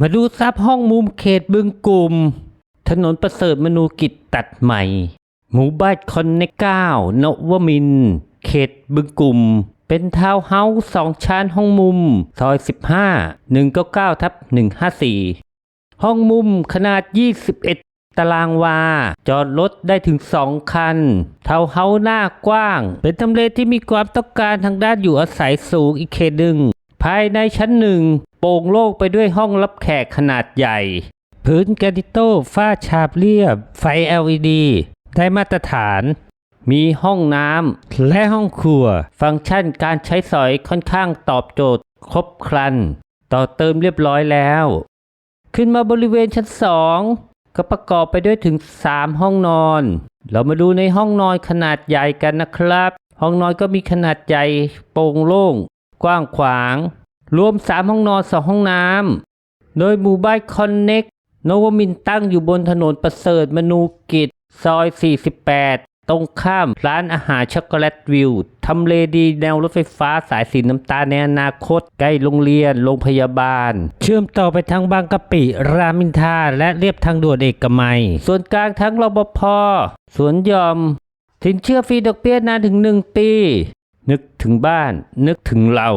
มาดูซับห้องมุมเขตบึงกลุ่ม ถนนประเสริฐมนูกิจตัดใหม่ หมู่บ้านคอนเนเก้านวมิน เขตบึงกลุ่ม เป็นทาวน์เฮาส์สองชั้นห้องมุม ซอย 15 199ทับ154 ห้องมุมขนาด 21 ตารางวา จอดรถได้ถึง 2 คัน ทาวน์เฮาส์หน้ากว้าง เป็นทำเลที่มีความต้องการทางด้านอยู่อาศัยสูงอีกเขตหนึ่งภายในชั้นหนึ่ง โปร่งโล่งไปด้วยห้องรับแขกขนาดใหญ่ พื้นแกรนิโต้ฝ้าฉาบเรียบ ไฟ LED ได้มาตรฐาน มีห้องน้ำและห้องครัว ฟังก์ชันการใช้สอยค่อนข้างตอบโจทย์ ครบครัน ต่อเติมเรียบร้อยแล้ว ขึ้นมาบริเวณชั้นสองก็ประกอบไปด้วยถึง 3 ห้องนอน เรามาดูในห้องนอนขนาดใหญ่กันนะครับ ห้องนอนก็มีขนาดใหญ่โปร่งโล่ง กว้างขวาง รวม 3 ห้องนอน 2 ห้องน้ำ โดยหมู่บ้านคอนเน็กโนวมินตั้งอยู่บนถนนประเสริฐมนูกิจ ซอย 48 ตรงข้ามร้านอาหารช็อกโกแลตวิว ทำเลดีแนวรถไฟฟ้าสายสีน้ำตาลในอนาคต ใกล้โรงเรียน โรงพยาบาล เชื่อมต่อไปทางบางกะปิ รามินทา และเรียบทางด่วนเอกมัย ส่วนกลางทั้งรบพสวนยอม สินเชื่อฟรีดอกเบี้ยนานถึง 1 ปี นึกถึงบ้าน นึกถึงเรา